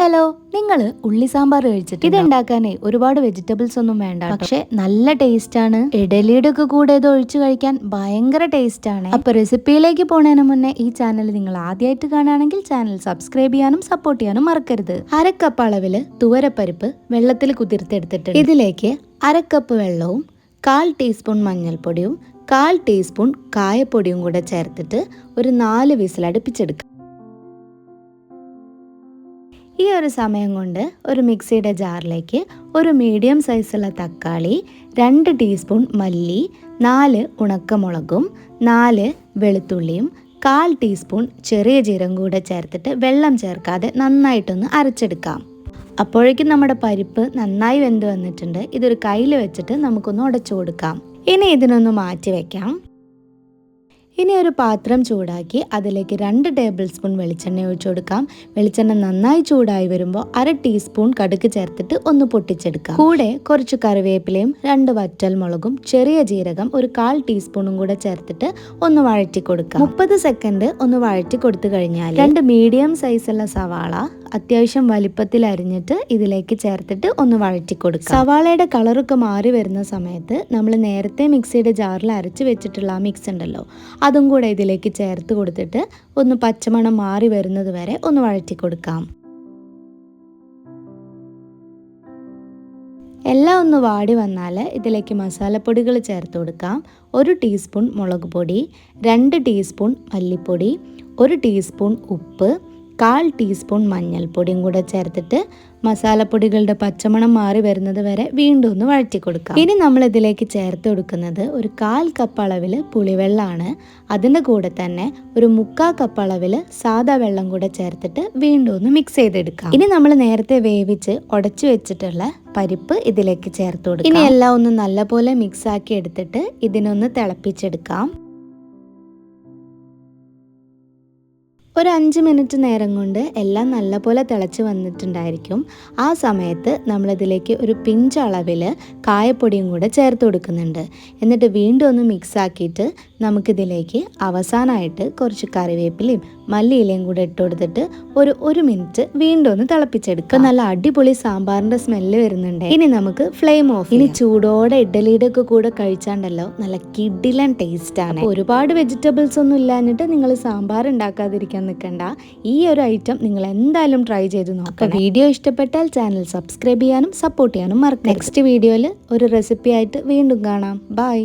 Hello നിങ്ങൾ ഉള്ളി സാമ്പാർ കഴിച്ചിട്ട് ഇത് ഉണ്ടാക്കാനേ ഒരുപാട് വെജിറ്റബിൾസ് ഒന്നും വേണ്ട പക്ഷെ നല്ല ടേസ്റ്റ് ആണ്. ഇഡലിയുടെ ഒക്കെ കൂടെ ഇത് ഒഴിച്ചു കഴിക്കാൻ ഭയങ്കര ടേസ്റ്റ് ആണ്. അപ്പൊ റെസിപ്പിയിലേക്ക് പോണതിന് മുന്നേ ഈ ചാനൽ നിങ്ങൾ ആദ്യമായിട്ട് കാണുകയാണെങ്കിൽ ചാനൽ സബ്സ്ക്രൈബ് ചെയ്യാനും സപ്പോർട്ട് ചെയ്യാനും മറക്കരുത്. അരക്കപ്പ് അളവിൽ തുവരപ്പരിപ്പ് വെള്ളത്തിൽ കുതിർത്തെടുത്തിട്ട് ഇതിലേക്ക് അരക്കപ്പ് വെള്ളവും കാൽ ടീസ്പൂൺ മഞ്ഞൾപ്പൊടിയും കാൽ ടീസ്പൂൺ കായപ്പൊടിയും കൂടെ ചേർത്തിട്ട് ഒരു നാല് വിസിൽ അടുപ്പിച്ചെടുക്കുക ഈ ഒരു സമയം കൊണ്ട് ഒരു മിക്സിയുടെ ജാറിലേക്ക് ഒരു മീഡിയം സൈസുള്ള തക്കാളി രണ്ട് ടീസ്പൂൺ മല്ലി നാല് ഉണക്കമുളകും നാല് വെളുത്തുള്ളിയും കാൽ ടീസ്പൂൺ ചെറിയ ജീരം കൂടെ ചേർത്തിട്ട് വെള്ളം ചേർക്കാതെ നന്നായിട്ടൊന്ന് അരച്ചെടുക്കാം. അപ്പോഴേക്കും നമ്മുടെ പരിപ്പ് നന്നായി വെന്ത് വന്നിട്ടുണ്ട്. ഇതൊരു കയ്യിൽ വെച്ചിട്ട് നമുക്കൊന്ന് ഉടച്ചു കൊടുക്കാം. ഇനി ഇതിനൊന്ന് മാറ്റി വെക്കാം. ഇനി ഒരു പാത്രം ചൂടാക്കി അതിലേക്ക് രണ്ട് ടേബിൾ സ്പൂൺ വെളിച്ചെണ്ണ ഒഴിച്ചു കൊടുക്കാം. വെളിച്ചെണ്ണ നന്നായി ചൂടായി വരുമ്പോൾ അര ടീസ്പൂൺ കടുക് ചേർത്തിട്ട് ഒന്ന് പൊട്ടിച്ചെടുക്കാം. കൂടെ കുറച്ച് കറിവേപ്പിലയും രണ്ട് വറ്റൽ മുളകും ചെറിയ ജീരകം ഒരു കാൽ ടീസ്പൂണും കൂടെ ചേർത്തിട്ട് ഒന്ന് വഴറ്റി കൊടുക്കാം മുപ്പത് സെക്കൻഡ് ഒന്ന് വഴറ്റി കൊടുത്തു കഴിഞ്ഞാൽ രണ്ട് മീഡിയം സൈസുള്ള സവാള അത്യാവശ്യം വലിപ്പത്തിൽ അരിഞ്ഞിട്ട് ഇതിലേക്ക് ചേർത്തിട്ട് ഒന്ന് വഴറ്റി കൊടുക്കുക സവാളയുടെ കളറൊക്കെ മാറി വരുന്ന സമയത്ത് നമ്മൾ നേരത്തെ മിക്സിയുടെ ജാറിൽ അരച്ച് വെച്ചിട്ടുള്ള ആ മിക്സ് ഉണ്ടല്ലോ അതും കൂടെ ഇതിലേക്ക് ചേർത്ത് കൊടുത്തിട്ട് ഒന്ന് പച്ചമണം മാറി വരുന്നത് വരെ ഒന്ന് വഴറ്റി കൊടുക്കാം എല്ലാം ഒന്ന് വാടി വന്നാൽ ഇതിലേക്ക് മസാലപ്പൊടികൾ ചേർത്ത് കൊടുക്കാം. ഒരു ടീസ്പൂൺ മുളക് പൊടി രണ്ട് ടീസ്പൂൺ മല്ലിപ്പൊടി ഒരു ടീസ്പൂൺ ഉപ്പ് കാൽ ടീസ്പൂൺ മഞ്ഞൾപ്പൊടിയും കൂടെ ചേർത്തിട്ട് മസാലപ്പൊടികളുടെ പച്ചമണം മാറി വരുന്നത് വരെ വീണ്ടും ഒന്ന് വഴറ്റി കൊടുക്കാം ഇനി നമ്മൾ ഇതിലേക്ക് ചേർത്ത് കൊടുക്കുന്നത് ഒരു കാൽ കപ്പ് അളവിൽ പുളിവെള്ളമാണ് അതിന്റെ കൂടെ തന്നെ ഒരു മുക്കാൽ കപ്പ് അളവിൽ സാദാ വെള്ളം കൂടെ ചേർത്തിട്ട് വീണ്ടും ഒന്ന് മിക്സ് ചെയ്തെടുക്കാം. ഇനി നമ്മൾ നേരത്തെ വേവിച്ച് ഉടച്ചു വെച്ചിട്ടുള്ള പരിപ്പ് ഇതിലേക്ക് ചേർത്ത് കൊടുക്കാം. ഇനി എല്ലാം ഒന്ന് നല്ലപോലെ മിക്സ് ആക്കി എടുത്തിട്ട് ഇതിനൊന്ന് തിളപ്പിച്ചെടുക്കാം. ഒരു അഞ്ച് മിനിറ്റ് നേരം കൊണ്ട് എല്ലാം നല്ലപോലെ തിളച്ച് വന്നിട്ടുണ്ടായിരിക്കും. ആ സമയത്ത് നമ്മളിതിലേക്ക് ഒരു പിഞ്ച് അളവിൽ കായപ്പൊടിയും കൂടെ ചേർത്ത് കൊടുക്കുന്നുണ്ട്. എന്നിട്ട് വീണ്ടും ഒന്ന് മിക്സ് ആക്കിയിട്ട് നമുക്കിതിലേക്ക് അവസാനമായിട്ട് കുറച്ച് കറിവേപ്പിലയും മല്ലിയിലയും കൂടെ ഇട്ട് കൊടുത്തിട്ട് ഒരു ഒരു മിനിറ്റ് വീണ്ടും ഒന്ന് തിളപ്പിച്ചെടുക്കാം. നല്ല അടിപൊളി സാമ്പാറിന്റെ സ്മെല്ല് വരുന്നുണ്ട്. ഇനി നമുക്ക് ഫ്ലെയിം ഓഫ് ഇനി ചൂടോടെ ഇഡലിയുടെ ഒക്കെ കൂടെ കഴിച്ചാണ്ടല്ലോ നല്ല കിഡിലൻ ടേസ്റ്റ് ആണ്. ഒരുപാട് വെജിറ്റബിൾസ് ഒന്നും ഇല്ലാഞ്ഞിട്ട് നിങ്ങൾ സാമ്പാർ ഉണ്ടാക്കാതിരിക്കാൻ നിൽക്കണ്ട ഈ ഒരു ഐറ്റം നിങ്ങൾ എന്തായാലും ട്രൈ ചെയ്ത് നോക്കാം വീഡിയോ ഇഷ്ടപ്പെട്ടാൽ ചാനൽ സബ്സ്ക്രൈബ് ചെയ്യാനും സപ്പോർട്ട് ചെയ്യാനും മറക്കാം നെക്സ്റ്റ് വീഡിയോയിൽ ഒരു റെസിപ്പി ആയിട്ട് വീണ്ടും കാണാം. ബൈ